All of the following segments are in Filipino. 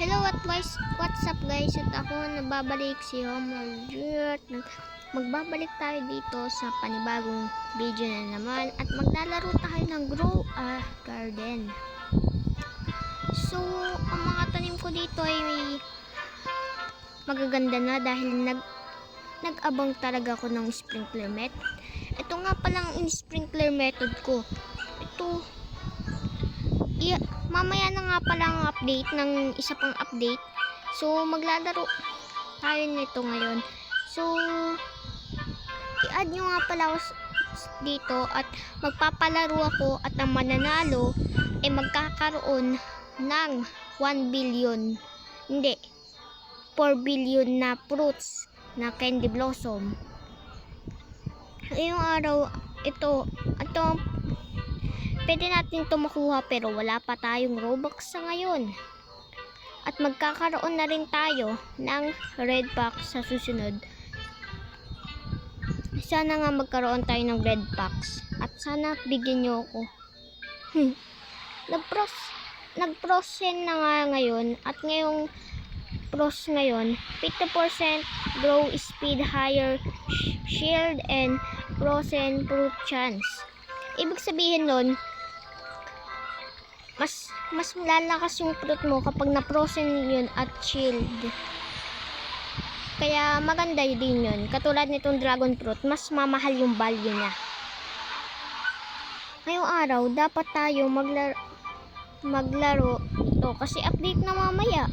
Hello, what guys? What's up guys? At ako nababalik si at nag- Magbabalik tayo dito sa panibagong video na naman at maglalaro tayo ng Grow a Garden. So, ang mga tanim ko dito ay magaganda na dahil nag nag-abang talaga ako ng sprinkler method. Ito nga palang in sprinkler method ko. Ito, iya, mamaya na nga pala ang update ng isa pang update. So, maglalaro tayo nito ngayon. So, i-add nyo nga pala ako dito at magpapalaro ako at ang mananalo ay magkakaroon ng 1 billion. Hindi, 4 billion na fruits na candy blossom. Ngayong araw, ito, ito pwede natin ito makuha pero wala pa tayong Robux sa ngayon. At magkakaroon na rin tayo ng red pack sa susunod. Sana nga magkaroon tayo ng red packs. At sana bigyan nyo ako. Hmm. Nagpros, nagprosen na nga ngayon at ngayong pros ngayon, 50% grow speed higher sh- shield and frozen fruit chance. Ibig sabihin nun, mas mas lalakas yung fruit mo kapag na-frozen yun at chilled. Kaya maganda din yun. Katulad nitong dragon fruit, mas mamahal yung value niya. Ngayong araw, dapat tayo maglaro, maglaro ito kasi update na mamaya.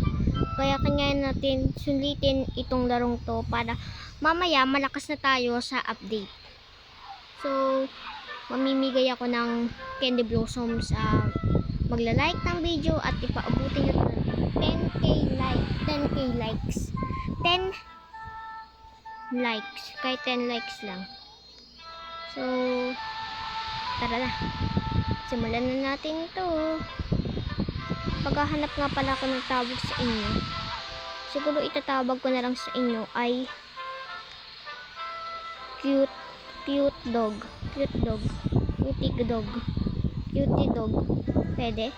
Kaya kanya natin sulitin itong larong to para mamaya malakas na tayo sa update. So, mamimigay ako ng candy blossom sa magla-like ng video at ipaabutin nyo to ng 10k like 10k likes. 10 likes kahit 10 likes lang. So tara na. Simulan na natin ito paghahanap nga pala ako ng tawag sa inyo. Siguro itatawag ko na lang sa inyo ay cute cute dog. Cute dog. Cutie dog. Cutie dog. Pwede?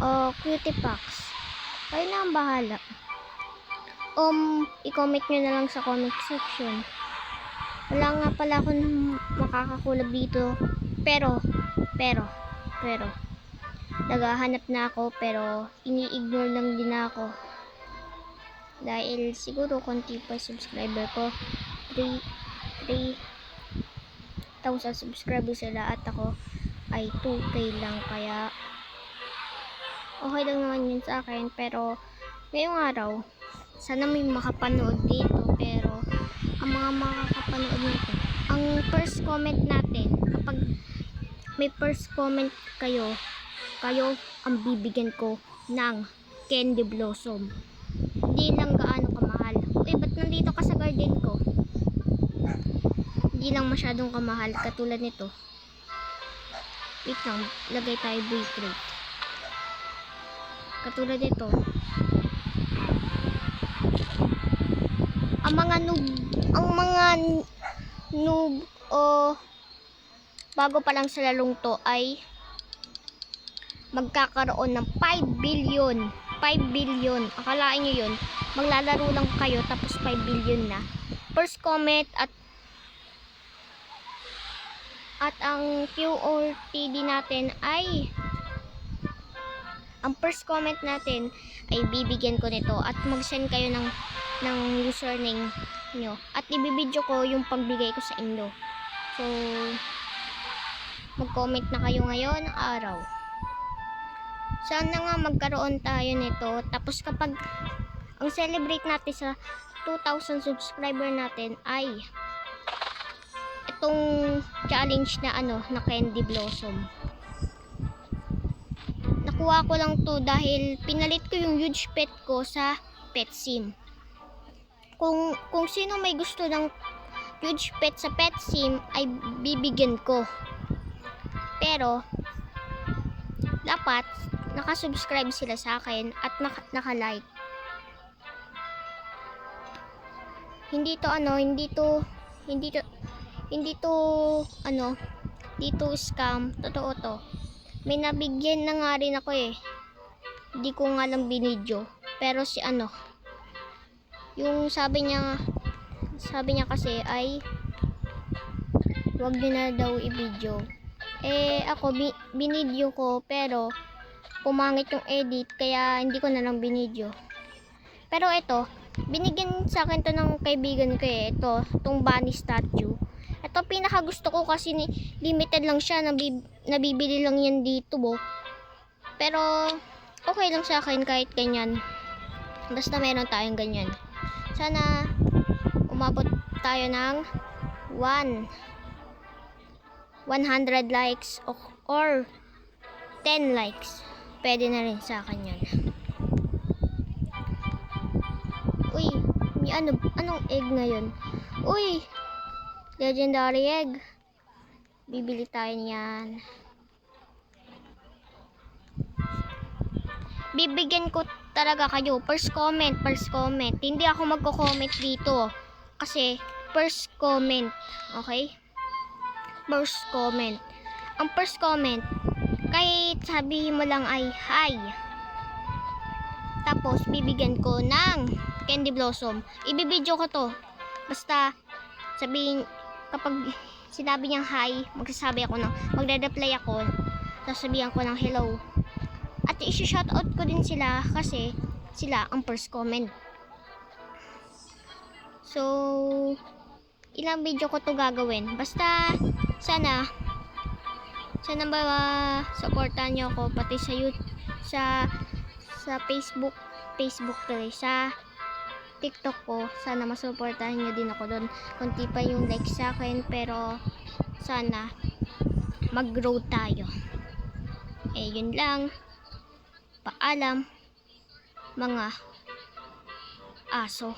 O cutie packs kayo na ang bahala. Um i-comment nyo na lang sa comment section. Wala nga pala akong makakakulab dito. Pero pero pero. Naghahanap na ako pero ini-ignore lang din ako. Dahil siguro konti pa subscriber ko. 3 3,000 subscribers sila at ako ay 2k lang kaya okay lang naman yun sa akin. Pero ngayong araw sana may makapanood dito pero ang mga makakapanood nito ang first comment natin kapag may first comment kayo kayo ang bibigyan ko ng candy blossom. Hindi lang gaano kamahal. Uy ba't nandito ka sa garden ko hindi lang masyadong kamahal katulad nito. Wait lang lagay tayo buy crate katulad nito. Ang mga noob ang mga noob o bago pa lang sa lalong to ay magkakaroon ng 5 billion 5 billion. Akalain nyo yun maglalaro lang kayo tapos 5 billion na. First comment at at ang QRTD natin ay ang first comment natin ay bibigyan ko nito at mag-send kayo ng ng username nyo. At ibibidyo ko yung pagbigay ko sa inyo. So mag-comment na kayo ngayon araw. Sana nga magkaroon tayo nito. Tapos kapag ang celebrate natin sa 2,000 subscriber natin ay itong challenge na ano na candy blossom. Nakuha ko lang to dahil pinalit ko yung huge pet ko sa pet sim. Kung kung sino may gusto ng huge pet sa pet sim ay bibigyan ko. Pero dapat nakasubscribe sila sa akin at naka, naka-like. Hindi to ano hindi to hindi to hindi to ano dito scam totoo to may nabigyan na nga rin ako eh hindi ko nga lang binidyo Pero si ano, yung sabi niya, sabi niya kasi ay wag nyo na daw i-video. Eh, ako, bi- binidyo ko, pero pumangit yung edit, kaya hindi ko na lang binidyo. Pero ito, binigyan sa akin to ng kaibigan ko eh. Ito, itong bunny statue. Ito, pinaka gusto ko kasi ni, limited lang siya. Nabib, nabibili lang yan dito, bo. Pero, okay lang sa akin kahit ganyan. Basta meron tayong ganyan. Sana, umabot tayo ng 1 100 likes or 10 likes. Pwede na rin sa akin yan. Uy, may ano, anong egg ngayon? Uy, legendary egg. Bibili tayo niyan. Bibigyan ko talaga kayo. First comment, first comment. Hindi ako magko-comment dito. Kasi, first comment. Okay? First comment. Ang first comment, kahit sabihin mo lang ay hi. Tapos, bibigyan ko ng candy blossom. Ibibidyo ko to. Basta, sabihin, kapag sinabi niyang hi, magsasabi ako ng, magre-reply ako, sasabihan ko ng hello. At i-shoutout ko din sila kasi sila ang first comment. So, ilang video ko to gagawin. Basta, sana, sana ba supportan niyo ako pati sa YouTube, sa sa Facebook, Facebook tuloy, sa TikTok ko. Sana masuportahan niyo din ako doon. Kunti pa yung like sa akin, pero sana mag-grow tayo. Eh, yun lang. Paalam, mga aso.